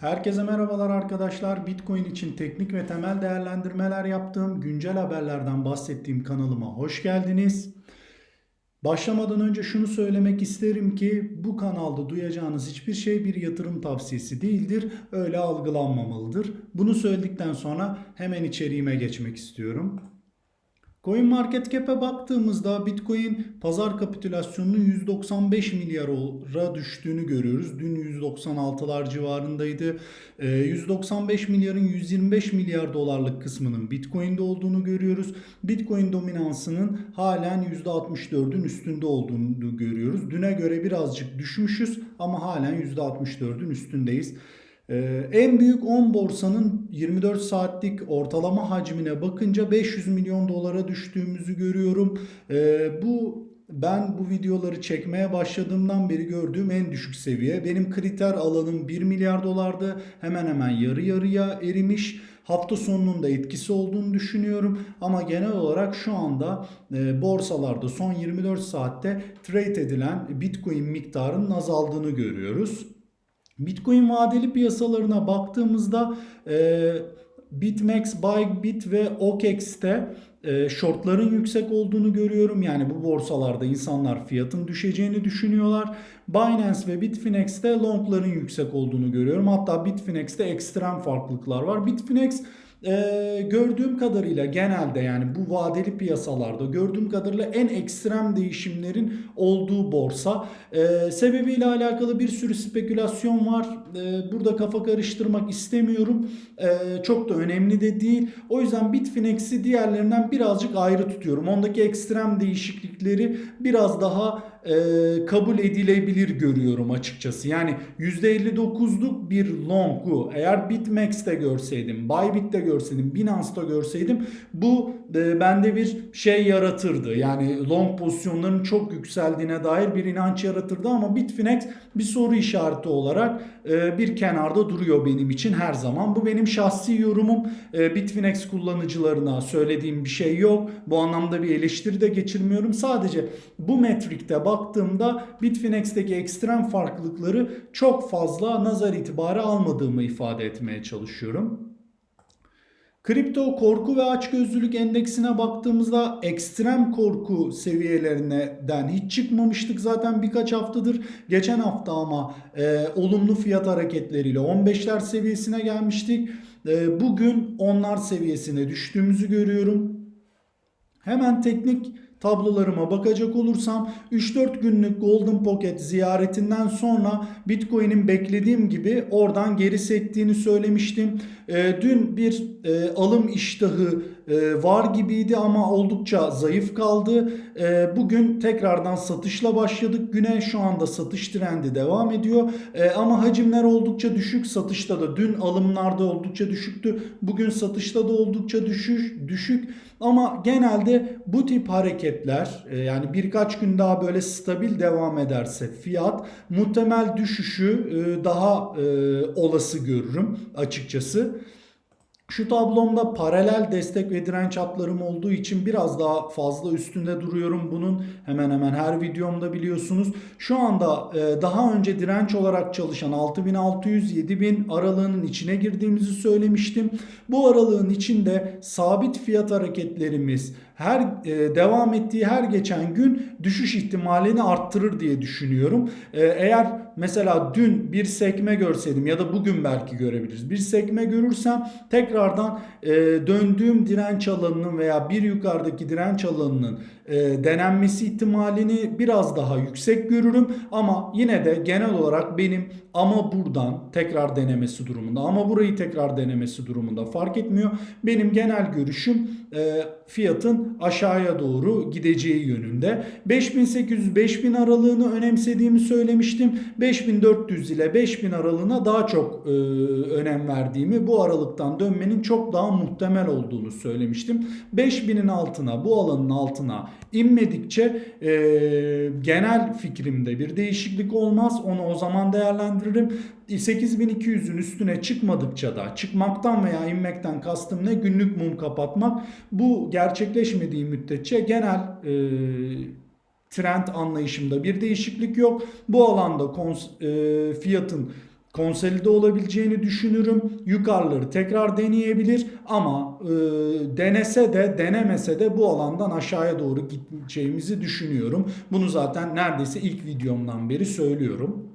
Herkese merhabalar arkadaşlar. Bitcoin için teknik ve temel değerlendirmeler yaptığım güncel haberlerden bahsettiğim kanalıma hoş geldiniz. Başlamadan önce şunu söylemek isterim ki bu kanalda duyacağınız hiçbir şey bir yatırım tavsiyesi değildir. Öyle algılanmamalıdır. Bunu söyledikten sonra hemen içeriğime geçmek istiyorum. CoinMarketCap'e baktığımızda Bitcoin pazar kapitülasyonunun 195 milyara düştüğünü görüyoruz. Dün 196'lar civarındaydı. Ee, 195 milyarın 125 milyar dolarlık kısmının Bitcoin'de olduğunu görüyoruz. Bitcoin dominansının halen %64'ün üstünde olduğunu görüyoruz. Düne göre birazcık düşmüşüz ama halen %64'ün üstündeyiz. Ee, en büyük 10 borsanın 24 saatlik ortalama hacmine bakınca 500 milyon dolara düştüğümüzü görüyorum. Ee, bu ben bu videoları çekmeye başladığımdan beri gördüğüm en düşük seviye. Benim kriter alanım 1 milyar dolardı. Hemen hemen yarı yarıya erimiş. Hafta sonunun da etkisi olduğunu düşünüyorum. Ama genel olarak şu anda e, borsalarda son 24 saatte trade edilen Bitcoin miktarının azaldığını görüyoruz. Bitcoin vadeli piyasalarına baktığımızda e, BitMEX, Bybit ve OKEX'te e, shortların yüksek olduğunu görüyorum. Yani bu borsalarda insanlar fiyatın düşeceğini düşünüyorlar. Binance ve Bitfinex'te longların yüksek olduğunu görüyorum. Hatta Bitfinex'te ekstrem farklılıklar var. Bitfinex ee, gördüğüm kadarıyla genelde yani bu vadeli piyasalarda gördüğüm kadarıyla en ekstrem değişimlerin olduğu borsa. Ee, sebebiyle alakalı bir sürü spekülasyon var. Ee, burada kafa karıştırmak istemiyorum. Ee, çok da önemli de değil. O yüzden Bitfinex'i diğerlerinden birazcık ayrı tutuyorum. Ondaki ekstrem değişiklikleri biraz daha e, kabul edilebilir görüyorum açıkçası. Yani %59'luk bir longu eğer BitMEX'te görseydim, Bybit'te görseydim, Binance'da görseydim bu e, bende bir şey yaratırdı. Yani long pozisyonların çok yükseldiğine dair bir inanç yaratırdı ama Bitfinex bir soru işareti olarak e, bir kenarda duruyor benim için her zaman. Bu benim şahsi yorumum. E, Bitfinex kullanıcılarına söylediğim bir şey yok. Bu anlamda bir eleştiri de geçirmiyorum. Sadece bu metrikte baktığımda Bitfinex'teki ekstrem farklılıkları çok fazla nazar itibarı almadığımı ifade etmeye çalışıyorum. Kripto korku ve açgözlülük endeksine baktığımızda ekstrem korku seviyelerinden hiç çıkmamıştık zaten birkaç haftadır. Geçen hafta ama e, olumlu fiyat hareketleriyle 15'ler seviyesine gelmiştik. E, bugün onlar seviyesine düştüğümüzü görüyorum. Hemen teknik tablolarıma bakacak olursam 3-4 günlük Golden Pocket ziyaretinden sonra Bitcoin'in beklediğim gibi oradan geri sektiğini söylemiştim. E, dün bir e, alım iştahı e, var gibiydi ama oldukça zayıf kaldı. E, bugün tekrardan satışla başladık. Güne şu anda satış trendi devam ediyor. E, ama hacimler oldukça düşük. Satışta da dün alımlarda oldukça düşüktü. Bugün satışta da oldukça düşük. düşük. Ama genelde bu tip hareketler e, yani birkaç gün daha böyle stabil devam ederse fiyat muhtemel düşüşü e, daha e, olası görürüm açıkçası. Şu tablomda paralel destek ve direnç hatlarım olduğu için biraz daha fazla üstünde duruyorum bunun. Hemen hemen her videomda biliyorsunuz. Şu anda e, daha önce direnç olarak çalışan 6600-7000 aralığının içine girdiğimizi söylemiştim. Bu aralığın içinde sabit fiyat hareketlerimiz her e, devam ettiği her geçen gün düşüş ihtimalini arttırır diye düşünüyorum. E, eğer mesela dün bir sekme görseydim ya da bugün belki görebiliriz. Bir sekme görürsem tekrardan e, döndüğüm direnç alanının veya bir yukarıdaki direnç alanının e, denenmesi ihtimalini biraz daha yüksek görürüm. Ama yine de genel olarak benim ama buradan tekrar denemesi durumunda ama burayı tekrar denemesi durumunda fark etmiyor. Benim genel görüşüm e, fiyatın aşağıya doğru gideceği yönünde. 5800-5000 aralığını önemsediğimi söylemiştim. 5400 ile 5000 aralığına daha çok e, önem verdiğimi, bu aralıktan dönmenin çok daha muhtemel olduğunu söylemiştim. 5000'in altına, bu alanın altına inmedikçe e, genel fikrimde bir değişiklik olmaz. Onu o zaman değerlendiririm. 8200'ün üstüne çıkmadıkça da çıkmaktan veya inmekten kastım ne günlük mum kapatmak. Bu gerçekleşmediği müddetçe genel e, trend anlayışımda bir değişiklik yok. Bu alanda e, fiyatın konsolide olabileceğini düşünürüm. Yukarıları tekrar deneyebilir ama e, denese de denemese de bu alandan aşağıya doğru gideceğimizi düşünüyorum. Bunu zaten neredeyse ilk videomdan beri söylüyorum.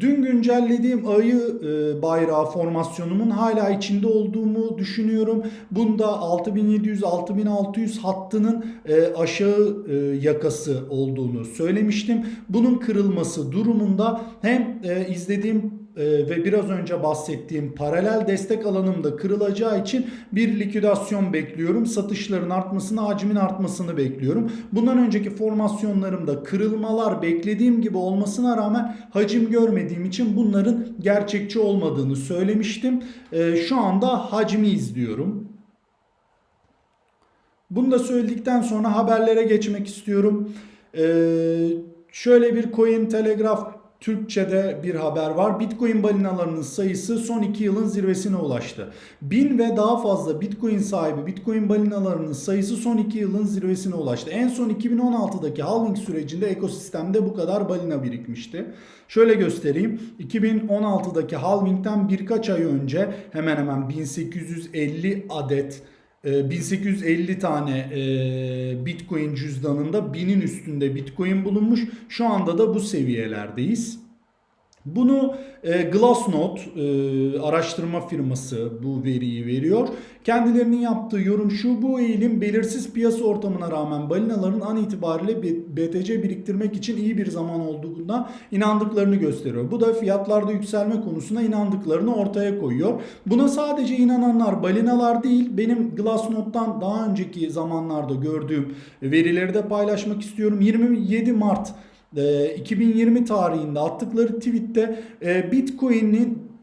Dün güncellediğim ayı e, bayrağı formasyonumun hala içinde olduğumu düşünüyorum. Bunda 6700-6600 hattının e, aşağı e, yakası olduğunu söylemiştim. Bunun kırılması durumunda hem izlediğim e, ve biraz önce bahsettiğim paralel destek alanımda kırılacağı için bir likidasyon bekliyorum. Satışların artmasını, hacmin artmasını bekliyorum. Bundan önceki formasyonlarımda kırılmalar beklediğim gibi olmasına rağmen hacim görmediğim için bunların gerçekçi olmadığını söylemiştim. E, şu anda hacmi izliyorum. Bunu da söyledikten sonra haberlere geçmek istiyorum. Ee, şöyle bir Coin Telegraph Türkçe'de bir haber var. Bitcoin balinalarının sayısı son 2 yılın zirvesine ulaştı. 1000 ve daha fazla Bitcoin sahibi Bitcoin balinalarının sayısı son 2 yılın zirvesine ulaştı. En son 2016'daki halving sürecinde ekosistemde bu kadar balina birikmişti. Şöyle göstereyim. 2016'daki halvingten birkaç ay önce hemen hemen 1850 adet 1850 e, tane e, Bitcoin cüzdanında 1000'in üstünde Bitcoin bulunmuş. Şu anda da bu seviyelerdeyiz. Bunu e, Glassnode e, araştırma firması bu veriyi veriyor. Kendilerinin yaptığı yorum şu bu eğilim belirsiz piyasa ortamına rağmen balinaların an itibariyle BTC biriktirmek için iyi bir zaman olduğuna inandıklarını gösteriyor. Bu da fiyatlarda yükselme konusuna inandıklarını ortaya koyuyor. Buna sadece inananlar balinalar değil benim Glassnode'dan daha önceki zamanlarda gördüğüm verileri de paylaşmak istiyorum. 27 Mart 2020 ee, tarihinde attıkları tweette e, Bitcoin'in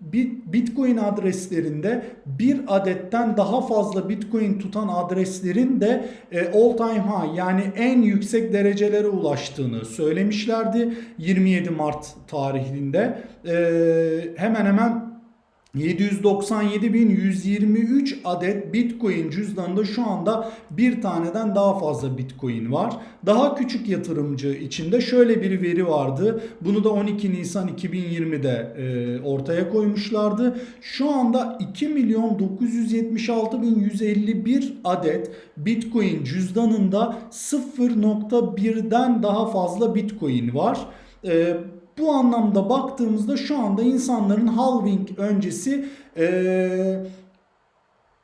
Bitcoin adreslerinde bir adetten daha fazla Bitcoin tutan adreslerin de e, all time high yani en yüksek derecelere ulaştığını söylemişlerdi 27 Mart tarihinde. E, hemen hemen 797.123 adet Bitcoin cüzdanında şu anda bir taneden daha fazla Bitcoin var. Daha küçük yatırımcı içinde şöyle bir veri vardı. Bunu da 12 Nisan 2020'de e, ortaya koymuşlardı. Şu anda 2 milyon 976.151 adet Bitcoin cüzdanında 0.1'den daha fazla Bitcoin var. E, bu anlamda baktığımızda şu anda insanların halving öncesi e,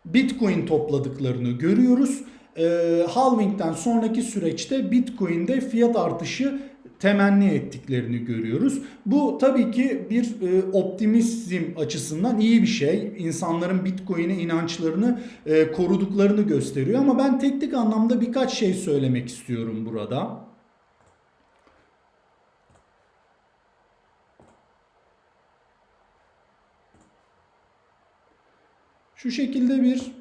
Bitcoin topladıklarını görüyoruz. E, halvingden sonraki süreçte Bitcoin'de fiyat artışı temenni ettiklerini görüyoruz. Bu tabii ki bir e, optimizm açısından iyi bir şey. İnsanların Bitcoin'e inançlarını e, koruduklarını gösteriyor ama ben teknik anlamda birkaç şey söylemek istiyorum burada. Şu şekilde bir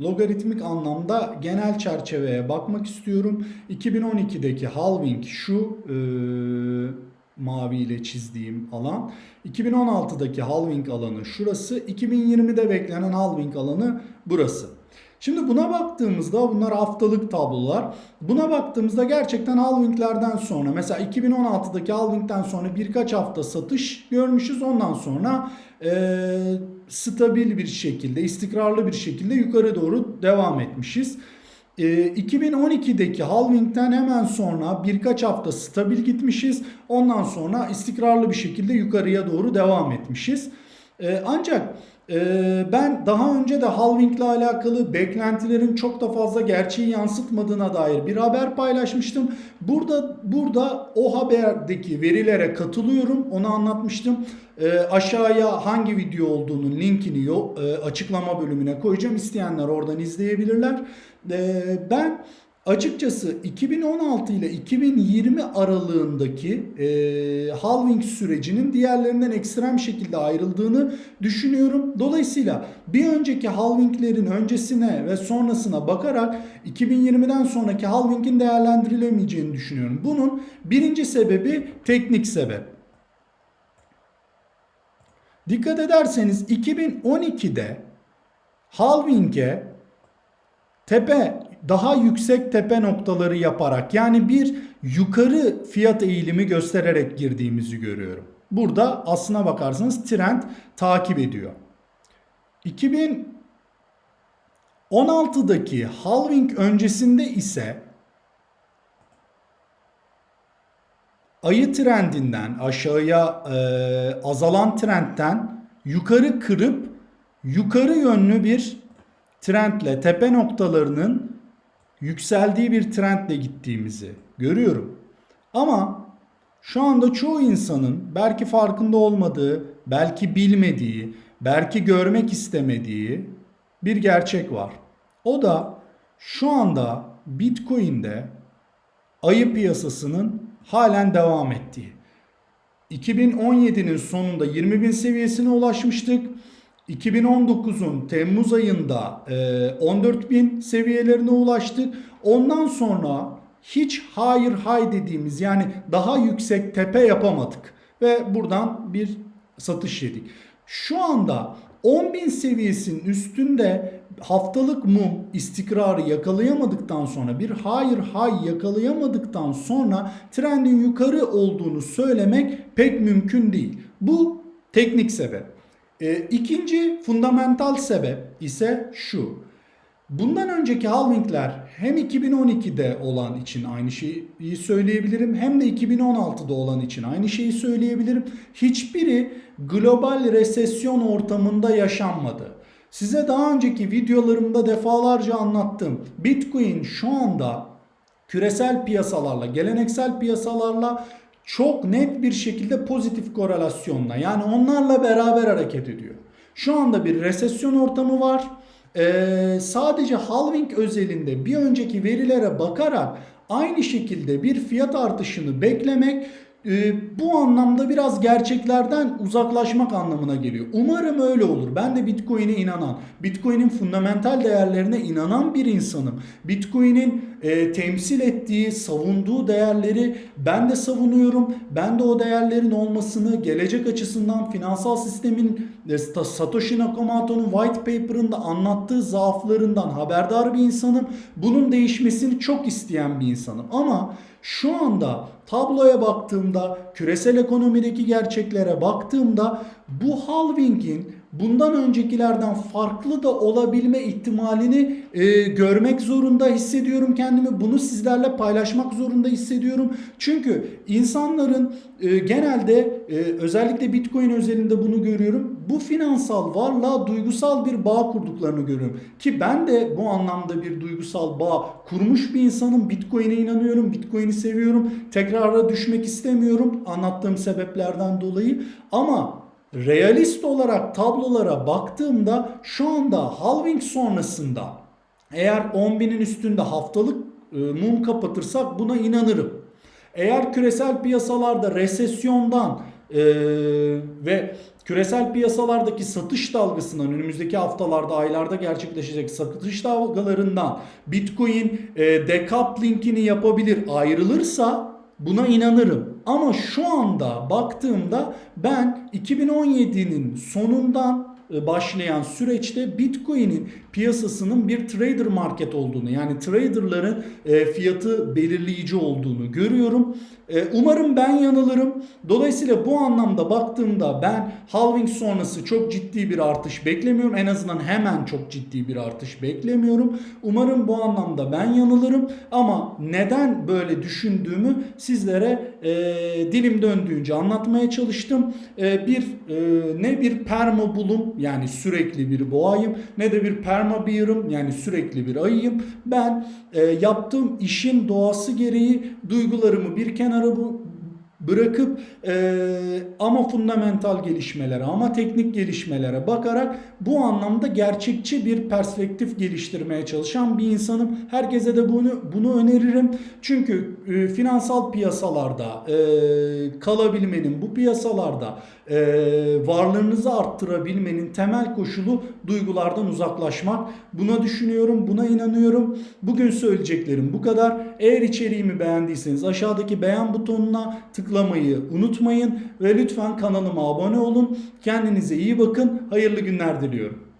logaritmik anlamda genel çerçeveye bakmak istiyorum. 2012'deki halving şu e, mavi ile çizdiğim alan. 2016'daki halving alanı şurası. 2020'de beklenen halving alanı burası. Şimdi buna baktığımızda bunlar haftalık tablolar. Buna baktığımızda gerçekten halvinglerden sonra mesela 2016'daki halvingden sonra birkaç hafta satış görmüşüz. Ondan sonra e, stabil bir şekilde, istikrarlı bir şekilde yukarı doğru devam etmişiz. E, 2012'deki halvingten hemen sonra birkaç hafta stabil gitmişiz. Ondan sonra istikrarlı bir şekilde yukarıya doğru devam etmişiz. E, ancak ben daha önce de halving ile alakalı beklentilerin çok da fazla gerçeği yansıtmadığına dair bir haber paylaşmıştım. Burada burada o haberdeki verilere katılıyorum. Onu anlatmıştım. E, aşağıya hangi video olduğunun linkini e, açıklama bölümüne koyacağım. İsteyenler oradan izleyebilirler. E, ben Açıkçası 2016 ile 2020 aralığındaki e, halving sürecinin diğerlerinden ekstrem şekilde ayrıldığını düşünüyorum. Dolayısıyla bir önceki halvinglerin öncesine ve sonrasına bakarak 2020'den sonraki halvingin değerlendirilemeyeceğini düşünüyorum. Bunun birinci sebebi teknik sebep. Dikkat ederseniz 2012'de halving'e tepe daha yüksek tepe noktaları yaparak yani bir yukarı fiyat eğilimi göstererek girdiğimizi görüyorum. Burada aslına bakarsanız trend takip ediyor. 2016'daki halving öncesinde ise ayı trendinden aşağıya e, azalan trendten yukarı kırıp yukarı yönlü bir trendle tepe noktalarının yükseldiği bir trendle gittiğimizi görüyorum. Ama şu anda çoğu insanın belki farkında olmadığı, belki bilmediği, belki görmek istemediği bir gerçek var. O da şu anda Bitcoin'de ayı piyasasının halen devam ettiği. 2017'nin sonunda 20 bin seviyesine ulaşmıştık. 2019'un Temmuz ayında 14 bin seviyelerine ulaştık. Ondan sonra hiç hayır hay dediğimiz yani daha yüksek tepe yapamadık. Ve buradan bir satış yedik. Şu anda 10 bin seviyesinin üstünde haftalık mum istikrarı yakalayamadıktan sonra bir hayır hay yakalayamadıktan sonra trendin yukarı olduğunu söylemek pek mümkün değil. Bu teknik sebep. E, ikinci fundamental sebep ise şu. Bundan önceki halvingler hem 2012'de olan için aynı şeyi söyleyebilirim hem de 2016'da olan için aynı şeyi söyleyebilirim. Hiçbiri global resesyon ortamında yaşanmadı. Size daha önceki videolarımda defalarca anlattım. Bitcoin şu anda küresel piyasalarla, geleneksel piyasalarla çok net bir şekilde pozitif korelasyonla yani onlarla beraber hareket ediyor. Şu anda bir resesyon ortamı var. Ee, sadece halving özelinde bir önceki verilere bakarak aynı şekilde bir fiyat artışını beklemek e, bu anlamda biraz gerçeklerden uzaklaşmak anlamına geliyor. Umarım öyle olur. Ben de Bitcoin'e inanan, Bitcoin'in fundamental değerlerine inanan bir insanım. Bitcoin'in e, temsil ettiği, savunduğu değerleri ben de savunuyorum. Ben de o değerlerin olmasını gelecek açısından finansal sistemin e, Satoshi Nakamoto'nun white paper'ında anlattığı zaaflarından haberdar bir insanım. Bunun değişmesini çok isteyen bir insanım. Ama şu anda tabloya baktığımda, küresel ekonomideki gerçeklere baktığımda bu halvingin bundan öncekilerden farklı da olabilme ihtimalini e, görmek zorunda hissediyorum kendimi. Bunu sizlerle paylaşmak zorunda hissediyorum. Çünkü insanların e, genelde e, özellikle Bitcoin özelinde bunu görüyorum. Bu finansal varlığa duygusal bir bağ kurduklarını görüyorum. Ki ben de bu anlamda bir duygusal bağ kurmuş bir insanım. Bitcoin'e inanıyorum. Bitcoin'i seviyorum. Tekrara düşmek istemiyorum anlattığım sebeplerden dolayı. Ama realist olarak tablolara baktığımda şu anda halving sonrasında eğer 10.000'in üstünde haftalık e, mum kapatırsak buna inanırım. Eğer küresel piyasalarda resesyondan e, ve küresel piyasalardaki satış dalgasından önümüzdeki haftalarda aylarda gerçekleşecek satış dalgalarından Bitcoin e, decoupling'ini yapabilir ayrılırsa buna inanırım. Ama şu anda baktığımda ben 2017'nin sonundan başlayan süreçte Bitcoin'in piyasasının bir trader market olduğunu yani traderların e, fiyatı belirleyici olduğunu görüyorum. E, umarım ben yanılırım. Dolayısıyla bu anlamda baktığımda ben halving sonrası çok ciddi bir artış beklemiyorum. En azından hemen çok ciddi bir artış beklemiyorum. Umarım bu anlamda ben yanılırım. Ama neden böyle düşündüğümü sizlere e, dilim döndüğünce anlatmaya çalıştım. E, bir e, ne bir perma bulum yani sürekli bir boğayım ne de bir perma bear'ım yani sürekli bir ayıyım. Ben e, yaptığım işin doğası gereği duygularımı bir kenara bu bırakıp e, ama fundamental gelişmelere ama teknik gelişmelere bakarak bu anlamda gerçekçi bir perspektif geliştirmeye çalışan bir insanım. Herkese de bunu bunu öneririm. Çünkü e, finansal piyasalarda e, kalabilmenin, bu piyasalarda e, varlığınızı arttırabilmenin temel koşulu duygulardan uzaklaşmak. Buna düşünüyorum, buna inanıyorum. Bugün söyleyeceklerim bu kadar. Eğer içeriğimi beğendiyseniz aşağıdaki beğen butonuna tıklamayı unutmayın ve lütfen kanalıma abone olun. Kendinize iyi bakın. Hayırlı günler diliyorum.